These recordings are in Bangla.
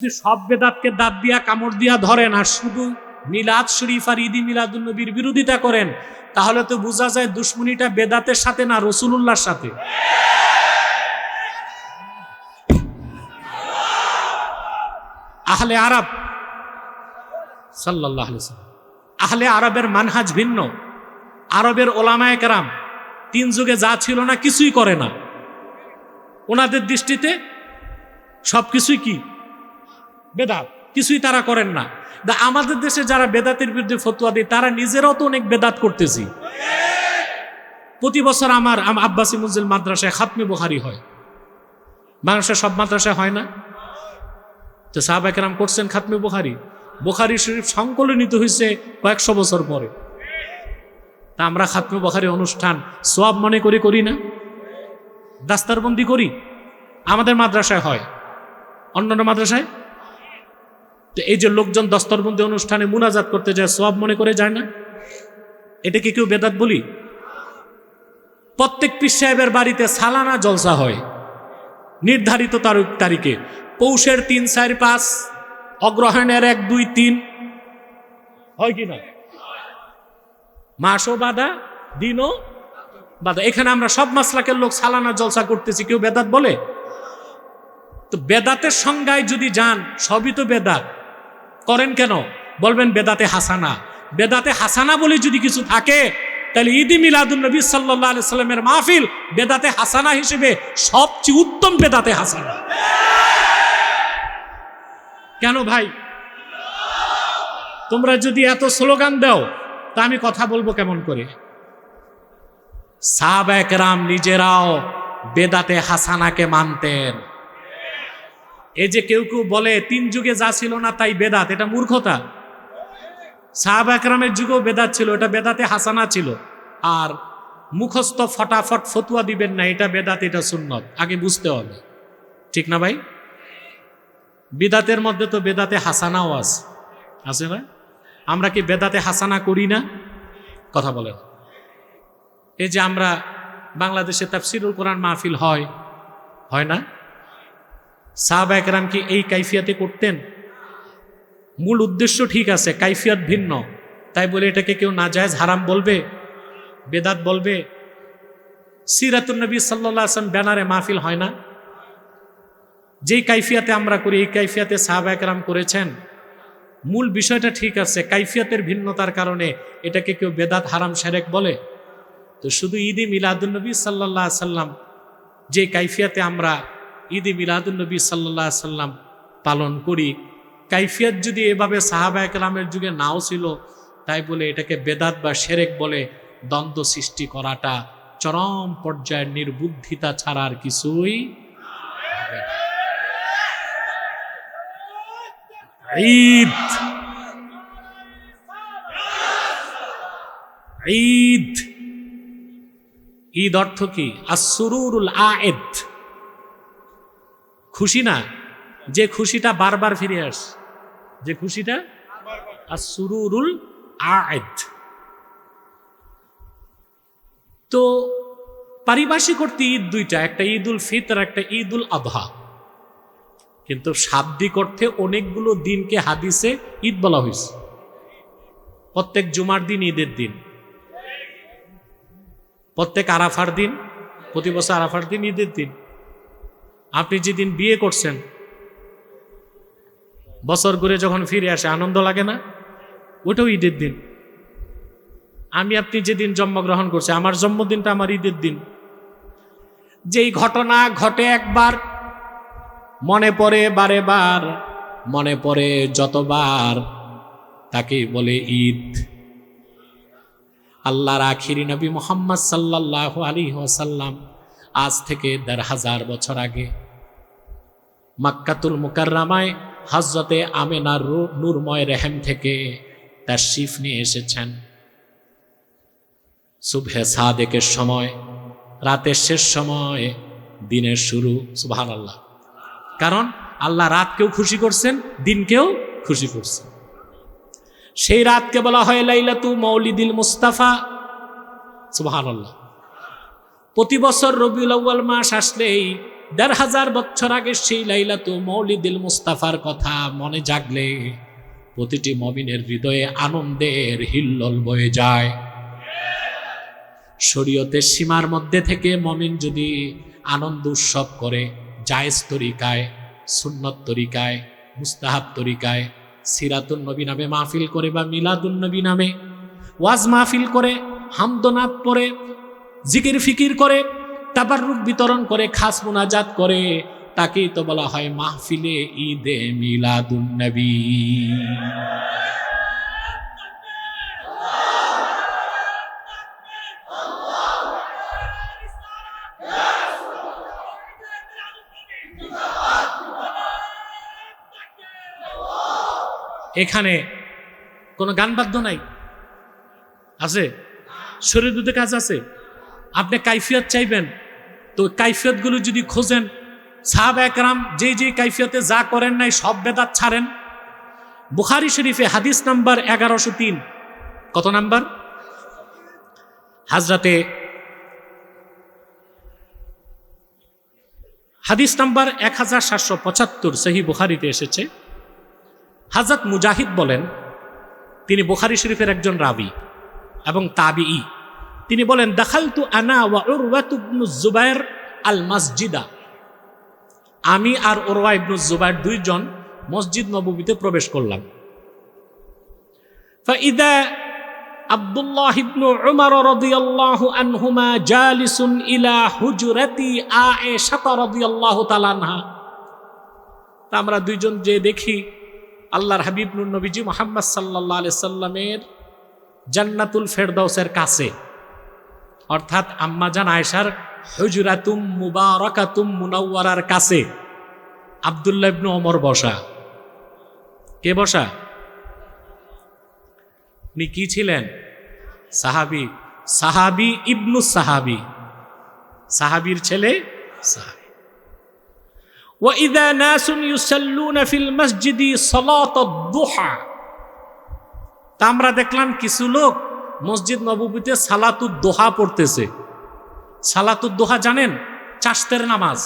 যদি সব বেদাতকে দাঁত দিয়া, কামড় দিয়া ধরেন আর শুধু মিলাদ শরীফ আর ঈদি মিলাদুল নবীর বিরোধিতা করেন, তাহলে তো বোঝা যায় দুশ্মনীটা বেদাতের সাথে না রসুলুল্লাহর সাথে। আহলে আরব সাল্লাহ আহলে আরবের মানহাজ ভিন্ন। আরবের ওলামায় কেরাম তিন যুগে যা ছিল না, কিছুই করে না। ওনাদের দৃষ্টিতে সব কিছুই কি? বেদাত, কিছুই তারা করেন না। আমাদের দেশে যারা বেদাতের বিরুদ্ধে ফতুয়া দেয়, তারা নিজেরাও তো অনেক বেদাত করতেছি। প্রতি বছর আমার আব্বাসি মঞ্জিল মাদ্রাসায় খাতমে বুখারি হয়। বাংলাদেশের সব মাদ্রাসায় হয় না? তো সাহাবাকেরাম করছেন খাতমে বুখারি। বুখারি শরীফ সংকলনিত হয়েছে কয়েকশো বছর পরে। তা আমরা খাতমে বুখারি অনুষ্ঠান সোয়াব মনে করি করি না? দাস্তারবন্দি করি? আমাদের মাদ্রাসায় হয়। অন্যান্য মাদ্রাসায়? তো এই যে লোকজন দস্তরবন্দি অনুষ্ঠানে মুনাজাত করতে যায় সব মনে করে যায় না? এটা কি কেউ বেদাত বলি? প্রত্যেক পীর সাহেবের বাড়িতে সালানা জলসা হয়, নির্ধারিত তারিখ তারিখে। পৌষের তিন, চার, পাঁচ, অগ্রহায়ণের এক, দুই, তিন। হয় কি না? মাসও বাধা, দিনও বাধা। এখানে আমরা সব মাসলাকের লোক সালানা জলসা করতেছি, কেউ বেদাত বলে? তো বেদাতের সংজ্ঞায় যদি যান, সবই তো বেদাত। করেন কেন? বলবেন, বেদাতে হাসানা। বেদাতে হাসানা বলে যদি কিছু থাকে, তাহলে ঈদি মিলাদুল নবী সাল্লাহ সাল্লামের মাহফিল বেদাতে হাসানা হিসেবে সবচেয়ে উত্তম বেদাতে হাসানা। কেন ভাই? তোমরা যদি এত স্লোগান দাও, তা আমি কথা বলব কেমন করে? সাহাবায়করাম নিজেরাও বেদাতে হাসানাকে মানতেন। এই যে কেউ কেউ বলে, তিন যুগে যা ছিল না তাই বেদাত। এটা মূর্খতা। সাহাব একরামের যুগেও বেদাত ছিল, এটা বেদাতে হাসানা ছিল। আর মুখস্থ ফটাফট ফতুয়া দিবেন না, এটা বেদাত, এটা সুন্নত। আগে বুঝতে হবে। ঠিক না ভাই? বেদাতের মধ্যে তো বেদাতে হাসানাও আছে। আছে না? আমরা কি বেদাতে হাসানা করি না? কথা বলেন। এই যে আমরা বাংলাদেশে তাফসিরুল কোরআন মাহফিল হয় হয় না? সাহাবা একরাম কি এই কাইফিয়াতে করতেন? মূল উদ্দেশ্য ঠিক আছে, কাইফিয়াত ভিন্ন। তাই বলে এটাকে কেউ না নাজায়জ হারাম বলবে, বেদাত বলবে? সিরাতুল নবী সাল্লাহ আসলাম ব্যানারে মাহফিল হয় না। যেই কাইফিয়াতে আমরা করি, এই কাইফিয়াতে সাহাবা একরাম করেছেন। মূল বিষয়টা ঠিক আছে, কাইফিয়াতের ভিন্নতার কারণে এটাকে কেউ বেদাত হারাম সেরেক বলে। তো শুধু ঈদে মিলাদুলনবী সাল্লাহ সাল্লাম যে কাইফিয়াতে আমরা ঈদে মিলাদুলনবী সাল্লাহ সাল্লাম পালন করি। কাইফিয়াত যদি এভাবে সাহাবা একরামের যুগে নাও ছিল, তাই বলে এটাকে বেদাত বা সেরেক বলে দ্বন্দ্ব সৃষ্টি করাটা চরম পর্যায়ের নির্বুদ্ধিতা ছাড়া আর কিছুই ঈদ! ঈদ! ঈদ অর্থ কি? আসুরুল আয়েদ। খুশি না? যে খুশিটা বারবার ফিরে আস যে খুশিটা? আসুরুল আয়েদ তো পারিভাষিক অর্থে ঈদ দুইটা, একটা ঈদ উল ফিতর, একটা ঈদ উল আবহা কিন্তু শাব্দিক অর্থে অনেকগুলো দিনকে হাদিসে ঈদ বলা হয়েছে। প্রত্যেক জুমার দিন ঈদের দিন। প্রত্যেক আরাফার দিন, প্রতি বছর আরাফার দিন ঈদের দিন। আপনি যেদিন বিয়ে করছেন, বছর ঘুরে যখন ফিরে আসে, আনন্দ লাগে না? ওটাও ঈদের দিন। আমি আপনি যেদিন জন্মগ্রহণ করছি আমার জন্মদিনটা আমার ঈদের দিন। যেই ঘটনা ঘটে একবার, মনে পড়ে বারে বার মনে পড়ে যতবার তাকে বলে ঈদ। আল্লাহর আখিরি নবী মোহাম্মদ সাল্লাহ আলী ওসাল্লাম আজ থেকে দেড় হাজার বছর আগে মাক্কাতুল মুকাররামায় হজরতে আমেনার রু- নূরময় রেহেম থেকে তার শিফ নিয়ে এসেছেন। সুবহে সাদেকের সময়, রাতের শেষ সময়, দিনের শুরু সুবহান আল্লাহ কারণ আল্লাহ রাতকেও খুশি করছেন, দিনকেও খুশি করছেন। সেই রাতকে বলা হয় লাইলাতু মৌলিদিল মুস্তাফা সুবহান আল্লাহ প্রতি বছর রবিউল আউ্বাল মাস আসলেই দেড় হাজার বছর আগে সেই লাইলা তো মৌলিদিল মুস্তাফার কথা মনে জাগলে প্রতিটি মমিনের হৃদয়ে আনন্দের হিল্লোল বয়ে যায়। শরীয়তের সীমার মধ্যে থেকে মমিন যদি আনন্দ উৎসব করে, জায়েজ তরিকায়, সুন্নত তরিকায়, মুস্তাহাব তরিকায়, সিরাতুন নবী নামে মাহফিল করে বা মিলাদুন নবী নামে ওয়াজ মাহফিল করে হামদনাথ পরে, জিকির ফিকির করে তাবাররুক বিতরণ করে, খাস মুনাজাত করে, তাকেই তো বলা হয় মাহফিলে ঈদে মিলাদুন নবী। এখানে কোনো গান বাদ্য নাই? আছে? শরীর দুধে কাজ আছে? আপনি কাইফিয়ত চাইবেন? তো কাইফিয়তগুলো যদি খোঁজেন, সাহাব একরাম যে যে কাইফিয়তে যা করেন নাই সব বেদাত ছাড়েন। বুখারি শরীফে হাদিস নাম্বার এগারোশো তিন। কত নাম্বার? হাজরাতে হাদিস নাম্বার এক হাজার সাতশো পঁচাত্তর সহি বুখারিতে এসেছে। হাজরত মুজাহিদ বলেন, তিনি বুখারি শরীফের একজন রাবি এবং তাবিই তিনি বলেন দাখালতু আনা ওয়া উরওয়াতু ইবনু জুবাইর আল মসজিদা আমি আর ওরওয়া ইবনু জুবাইর দুইজন মসজিদ নববীতে প্রবেশ করলাম فإذا عبد الله بن عمر رضي الله عنهما جالس إلى حجرة عائشة رضي الله تعالى عنها তা আমরা দুইজন যে দেখি আল্লাহর হাবিব নুর নবীজি মোহাম্মদ সাল্লাহ আলি সাল্লামের জান্নাতুল ফেরদৌসের কাছে অর্থাৎ আম্মাজান আয়সার হজুরাতুম মুবারকাতুম মুনাওয়ারার কাছে আবদুল্লাহ ইবনু ওমর বসা কে বসা উনি কি ছিলেন সাহাবি সাহাবি ইবনু সাহাবি সাহাবির ছেলে সাহাবি وإذا ناس يصلون في المسجد صلاة الضحى তা আমরা দেখলাম কিছু লোক মসজিদ নববীতে সালাতুদ দোহা পড়তেছে সালাতুদ দোহা জানেন চাষতের নামাজ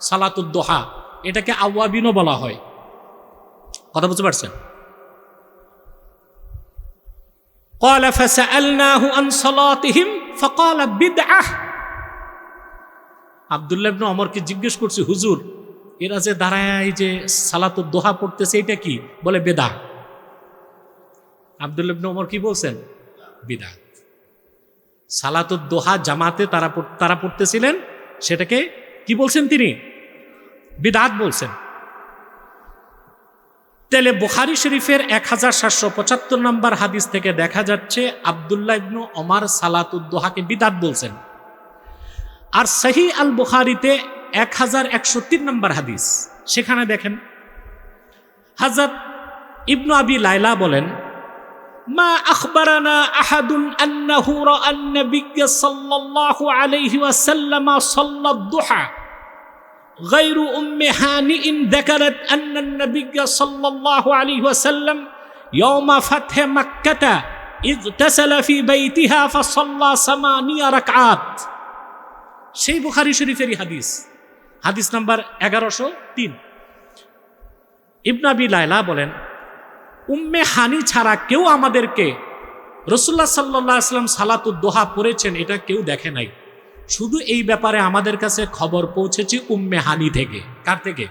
সালাতুদ দোহা এটাকে আওয়াবিনও বলা হয় কথা বুঝতে পারছেন قال فسألناه عن صلاتهم فقال بدعة আবদুল্লাহ ইবনে অমরকে জিজ্ঞেস করছি হুজুর এরা যে দাঁড়ায় যে সালাতুদ দোহা পড়তেছে এটা কি বলে বেদা আবদুল্লাহ ইবনে ওমর কি বলছেন বিদাত। সালাতুদ দোহা জামাতে তারা তারা পড়তেছিলেন, সেটাকে কি বলছেন তিনি? বিদাত বলছেন। তাহলে বুখারি শরীফের এক হাজার সাতশো পঁচাত্তর নম্বর হাদিস থেকে দেখা যাচ্ছে আবদুল্লাহ ইবনু ওমার সালাতুদ দোহাকে বিদাত বলছেন। আর সহি আল বুখারিতে এক হাজার একশো তিন নম্বর হাদিস, সেখানে দেখেন হাজরত ইবনু আবি লাইলা বলেন মা আখবরানা আহাদুন আন্নাহু রাআ النبي صلى الله عليه وسلم صلى الضحى غير أم هانئ ذكرت أن النبي صلى الله عليه وسلم يوم فتح مكة اغتسل في بيتها فصلى ثمانية ركعات সেই বুখারি শরীফেরই হাদিস হাদিস নাম্বার এগারোশো তিন ইবনাবি লাইলা বলেন উম্মে হানি ছাড়া কেউ আমাদেরকে রসুল্লাহ সাল্লাহ আসলাম সালাতুদ দোহা পড়েছেন, এটা কেউ দেখে নাই। শুধু এই ব্যাপারে আমাদের কাছে খবর পৌঁছেছে উম্মে হানি থেকে। কার থেকে?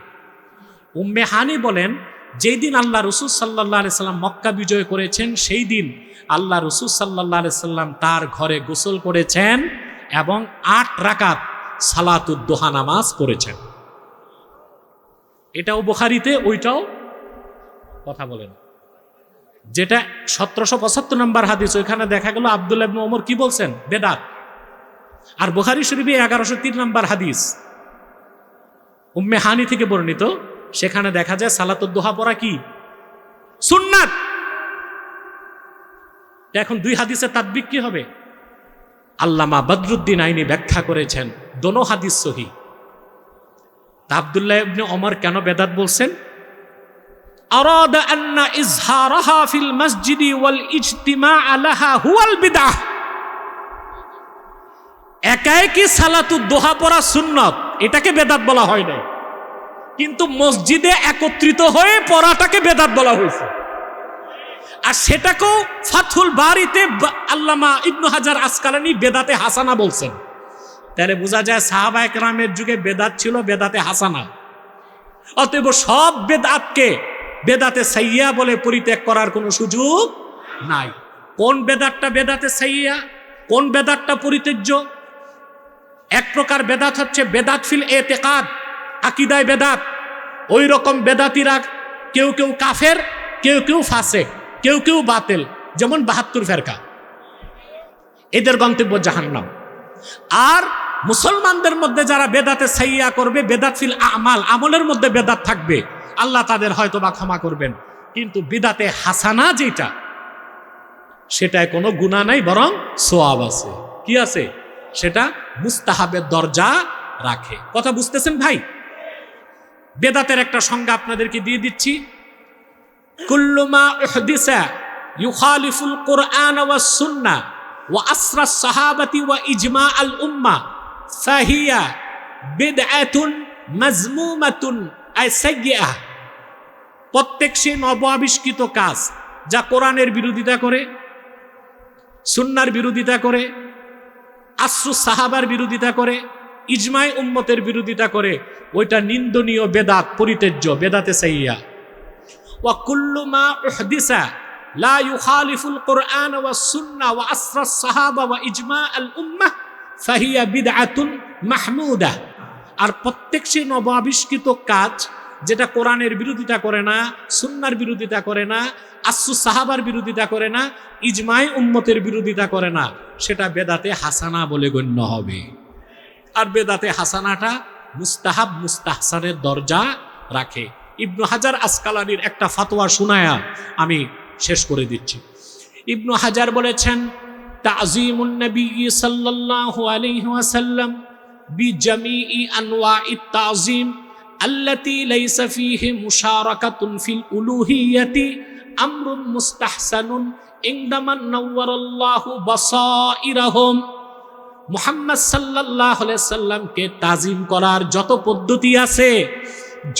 উম্মে হানি বলেন, যেই দিন আল্লাহ রসুল সাল্লাহ সাল্লাম মক্কা বিজয় করেছেন, সেই দিন আল্লাহ রসুল সাল্লাহ সাল্লাম তার ঘরে গোসল করেছেন এবং আট রাকাত সালাতুদ্দোহা নামাজ পড়েছেন। এটাও বুখারিতে, ওইটাও কথা বলেন। যেটা সতেরোশো পঁচাত্তর নম্বর হাদিস, ওইখানে দেখা গেল ইবনে ওমর কি বলছেন? বেদাত। আর বুখারি শরীফে এগারোশো তিন নম্বর হাদিস। উম্মে হানি থেকে বর্ণিত, সেখানে দেখা যায় সালাতুদ্দোহা পড়া কি? সুন্নাত! এখন দুই হাদিসের তাদ্বিক কি হবে? আল্লামা বদরুদ্দিন আইনি ব্যাখ্যা করেছেন, দোনো হাদিস সহি। আবদুল্লাহ ইবনে ওমর কেন বেদাত বলছেন? أراد أن إظهارها في المسجد والاجتماع لها هو البدعة একাই কি সালাতু দোহা পড়া সুন্নত এটাকে বেদাত বলা হয় নাই কিন্তু মসজিদে একত্রিত হয়ে পড়াটাকে বেদাত বলা হয়েছে আর সেটাকেও ফাথুল বাড়িতে আল্লামা ইবনু হাজার আসকালানি বেদাতে হাসানা বলছেন তাহলে বোঝা যায় সাহাবা একরামের যুগে বেদাত ছিল বেদাতে হাসানা অতএব সব বেদাতকে বেদাতে সাইয়া বলে পরিত্যাগ করার কোনো সুযোগ নাই। কোন বেদাতটা বেদাতে সাইয়া? কোন বেদাতটা পরিত্যাজ্য? এক প্রকার বেদাত হচ্ছে বেদাত ফিল এতেকাদ, আকিদায় বেদাত। ওই রকম বেদাতিরা কেউ কেউ কাফের, কেউ কেউ ফাসে কেউ কেউ বাতেল, যেমন বাহাত্তর ফেরকা। এদের গন্তব্য জাহান্নাম। আর মুসলমানদের মধ্যে যারা বেদাতে সাইয়া করবে, বেদাত ফিল আমাল, আমলের মধ্যে বেদাত থাকবে। আল্লাহ তাদের হয়তো বা ক্ষমা করবেন। কিন্তু বিদাতে হাসানা যেটা, সেটায় কোনো গুণা নাই, বরং সোয়াব আছে। কি আছে? সেটা মুস্তাহাবের দরজা রাখে। কথা বুঝতেছেন ভাই? বেদাতের একটা সংজ্ঞা আপনাদেরকে দিয়ে দিচ্ছি। কুল্লুমা কোরআন ওয়া সুন্নাহ ওয়া আসরা ইজমা আল উম্মা আই সাইয়্যিআহ প্রত্যেক সে নব আবিষ্কৃত কাজ, যা কোরআনের বিরোধিতা করে, সুন্নার বিরোধিতা করে আশ্রু সাহাবার বিরোধিতা করে, ইজমাই উম্মতের বিরোধিতা করে, ওইটা নিন্দনীয় বেদাত পরিতেজ্য বেদাতে সাইয়া ওয়া কুল্লু মা উহদিসা, লা ইউখালিফুল কোরআন ওয়া সুন্নাহ ওয়া আসরা সাহাবা ইজমা আল উম্মাহ, ফাহিয়া বিদআতুন মাহমুদা। আর প্রত্যেক সেই নব আবিষ্কৃত কাজ যেটা কোরআনের বিরোধিতা করে না, সুন্নার বিরোধিতা করে না, আসু সাহাবার বিরোধিতা করে না, ইজমাই উম্মতের বিরোধিতা করে না, সেটা বেদাতে হাসানা বলে গণ্য হবে। আর বেদাতে হাসানাটা মুস্তাহাব মুস্তাহসানের দরজা রাখে। ইবনু হাজার আসকালানির একটা ফাতোয়া শোনায়া আমি শেষ করে দিচ্ছি। ইবনু হাজার বলেছেন, তাজিমুন নবী সাল্লাল্লাহু আলাইহি ওয়াসাল্লাম بجميع انواع التعظيم التي ليس فيه مشاركه في الالوهيه امر مستحسن عندما نور الله بصائرهم মুহাম্মদ সাল্লাহ সাল্লামকে তাজিম করার যত পদ্ধতি আছে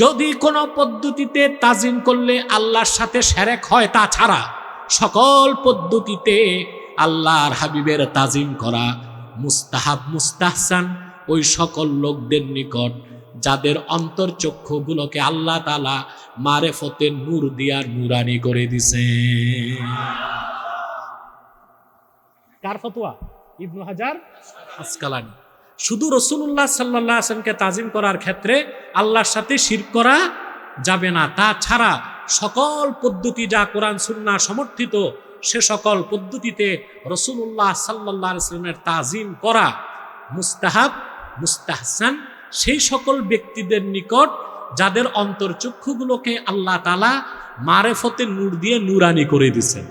যদি কোনো পদ্ধতিতে তাজিম করলে আল্লাহর সাথে সেরেক হয় তা ছাড়া সকল পদ্ধতিতে আল্লাহর হাবিবের তাজিম করা মুস্তাহাব মুস্তাহসান ওই সকল লোকদের নিকট যাদের অন্তর্চক্ষুগুলোকে আল্লাহ তালা মারেফতে নূর দিয়ার নুরানি করে দিছে। কার ফতোয়া? ইবনু হাজার? আসকালানি। শুধু রসুল্লাহ সাল্লাহ আসলামকে তাজিম করার ক্ষেত্রে আল্লাহর সাথে শির করা যাবে না। তা ছাড়া সকল পদ্ধতি যা কোরআন সুন্না সমর্থিত সে সকল পদ্ধতিতে রসুল্লাহ সাল্লাহ আসলামের তাজিম করা মুস্তাহাব মুস্তাহসান, সেই সকল ব্যক্তিদের নিকট যাদের অন্তর্চক্ষুগুলোকে আল্লাহ তালা মারেফতে নূর দিয়ে নুরানি করে দিচ্ছেন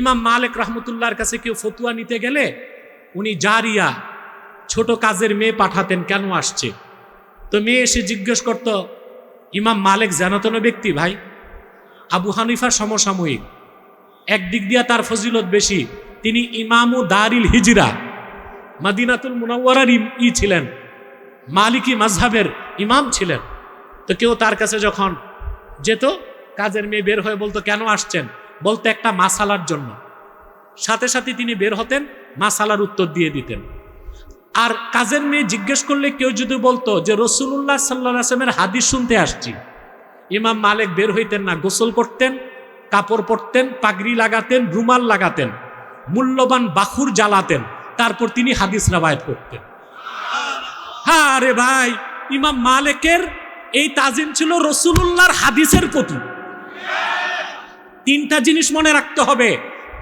ইমাম মালিক রহমতুল্লাহর কাছে কেউ ফতুয়া নিতে গেলে উনি জারিয়া ছোট কাজের মেয়ে পাঠাতেন, কেন আসছে? তো মেয়ে এসে জিজ্ঞেস করত, ইমাম মালিক জানাতন ব্যক্তি ভাই? আবু হানিফার সমসাময়িক। একদিক দিয়া তার ফজিলত বেশি, তিনি ইমামু দারিল হিজরা। মাদিনাতুল মুনাওয়ারার ই ছিলেন। মালিকি মাঝহাবের ইমাম ছিলেন। তো কেউ তার কাছে যখন যেত, কাজের মেয়ে বের হয়ে বলতো, কেন আসছেন? বলতে, একটা মাসালার জন্য। সাথে সাথে তিনি বের হতেন, মাসালার উত্তর দিয়ে দিতেন। আর কাজের মেয়ে জিজ্ঞেস করলে কেউ যদি বলতো যে রসুল্লাহ সাল্লা আসলামের হাদিস শুনতে আসছি। ইমাম মালিক বের হইতেন না, গোসল করতেন, কাপড় পরতেন, পাগড়ি লাগাতেন, রুমাল লাগাতেন, মূল্যবান বাখুর জ্বালাতেন। তারপর তিনি হাদিস রাবায়ত করতেন। হ্যাঁ আরে ভাই, ইমাম মালেকের এই তাজিম ছিল রসুল্লাহর হাদিসের প্রতি তিনটা জিনিস মনে রাখতে হবে,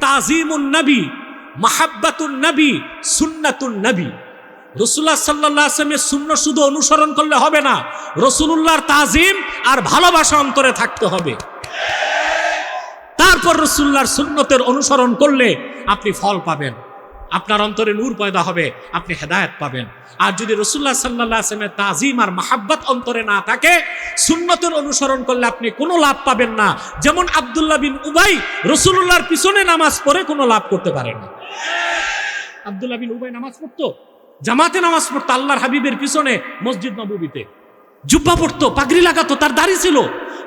তাজিমুন নবী, মাহাব্বাতুন নবী, সুন্নাতুন নবী। রসুল্লাহ সাল্লাহ আসলামের শূন্য শুধু অনুসরণ করলে হবে না রসুল্লাহর তাজিম আর ভালোবাসা অন্তরে থাকতে হবে। তারপর রসুল্লাহর সুন্নতের অনুসরণ করলে আপনি ফল পাবেন। আপনার অন্তরে নূর পয়দা হবে, আপনি হেদায়ত পাবেন। আর যদি রসুল্লাহ সাল্লাহ আসলামের তাজিম আর মাহাব্বাত অন্তরে না থাকে, সুন্নতের অনুসরণ করলে আপনি কোনো লাভ পাবেন না। যেমন আবদুল্লাহ বিন উবাই রসুল্লাহর পিছনে নামাজ পড়ে কোনো লাভ করতে পারে না। আবদুল্লাহ বিন উবাই নামাজ পড়তো? জামাতে নামাজ পড়তো, আল্লাহর হাবিবের পিছনে মসজিদ নবীতে জুব্বা পড়তো, পাগড়ি লাগাতো, তার দাড়ি ছিল।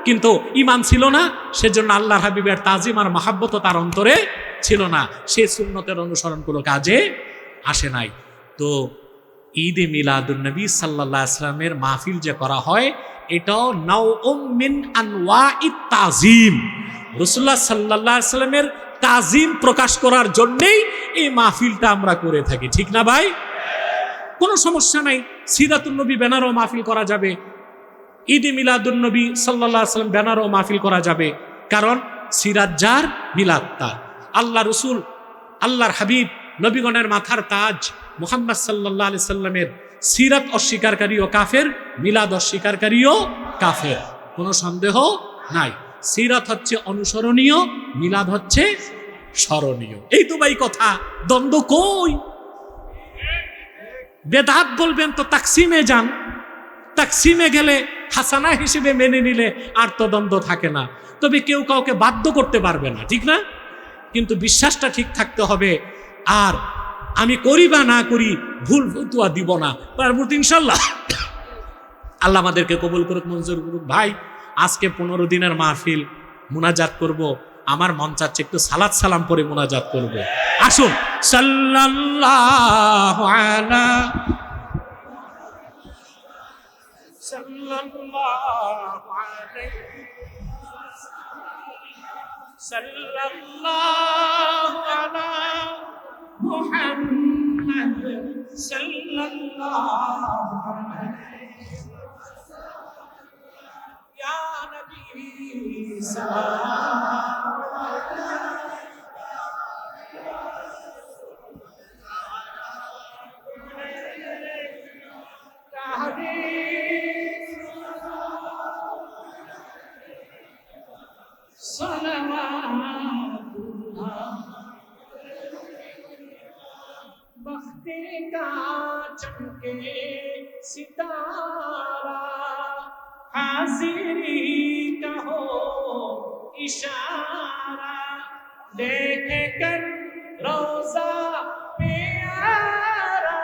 কিন্তু ইমান ছিল না, সেজন্য আল্লাহর হাবিবের তাজিম আর মাহাব্বত তার অন্তরে ছিল না। সে সুন্নতের অনুসরণ কোনো কাজে আসে নাই। তো ঈদে মিলাদুন্নবী সাল্লাহ আসলামের মাহফিল যে করা হয়, এটাও নাও মিন আনওয়া তাজিম। রসুল্লাহ সাল্লাহ আসলামের তাজিম প্রকাশ করার জন্যেই এই মাহফিলটা আমরা করে থাকি। ঠিক না ভাই? কোনো সমস্যা নাই। সিরাতুন্নবী ব্যানারও মাহফিল করা যাবে। ঈদে মিলাদুন্নবী সাল্লাহ সাল্লাম ব্যানারও মাহফিল করা যাবে। কারণ সিরাত যার, মিলাদ তার। আল্লাহ রসুল, আল্লাহর হাবিব, নবীগণের মাথার তাজ মুহাম্মদ সাল্লাহ আলি সাল্লামের সিরাত ও কাফের, মিলাদ অস্বীকারীও কাফের। কোনো সন্দেহ নাই। সিরাত হচ্ছে অনুসরণীয়, মিলাদ হচ্ছে স্মরণীয়। এই তো ভাই কথা, দ্বন্দ্ব কই? বেদাত বলবেন তো তাকসিমে যান। তাকসিমে গেলে হাসানা হিসেবে মেনে নিলে আর তদন্ত থাকে না। তবে কেউ কাউকে বাধ্য করতে পারবে না, ঠিক না? কিন্তু বিশ্বাসটা ঠিক থাকতে হবে। আর আমি করি বা না করি ভুল ফতুয়া দিব না। পরবর্তী ইনশাল্লাহ। আল্লাহ আমাদেরকে কবুল করুক, মঞ্জুর করুক। ভাই, আজকে পনেরো দিনের মাহফিল, মুনাজাত করব। আমার মন চাচ্ছে একটু সালাদ সালাম করে মোনাজাত করব। আসুন। সাল্লাল্লাহু আলা সাল্লাল্লাহু আলাইহি সাল্লাল্লাহু আলা মুহাম্মদ সাল্লাল্লাহু আলাইহি ইয়া নবী সালাম बख्ती का चमके सितारा हाजिरी का हो इशारा देख कर रोजा प्यारा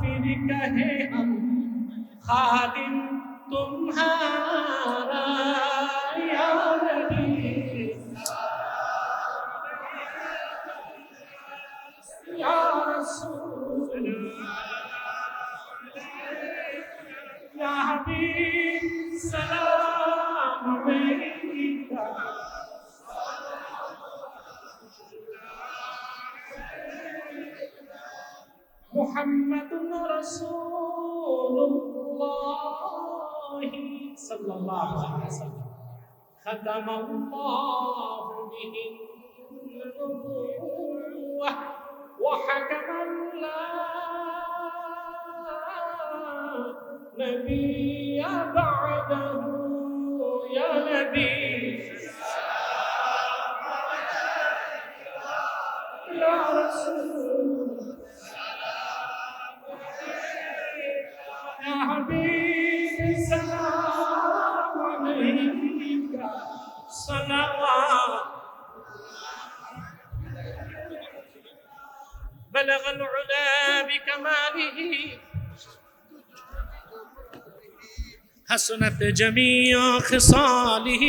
फिर कहे हम खादिम तुम्हारा محمد رسول الله صلى الله عليه وسلم ختم الله به النبوة وحكم لا نبي بعده يا نبي. حسنت جميع خصاله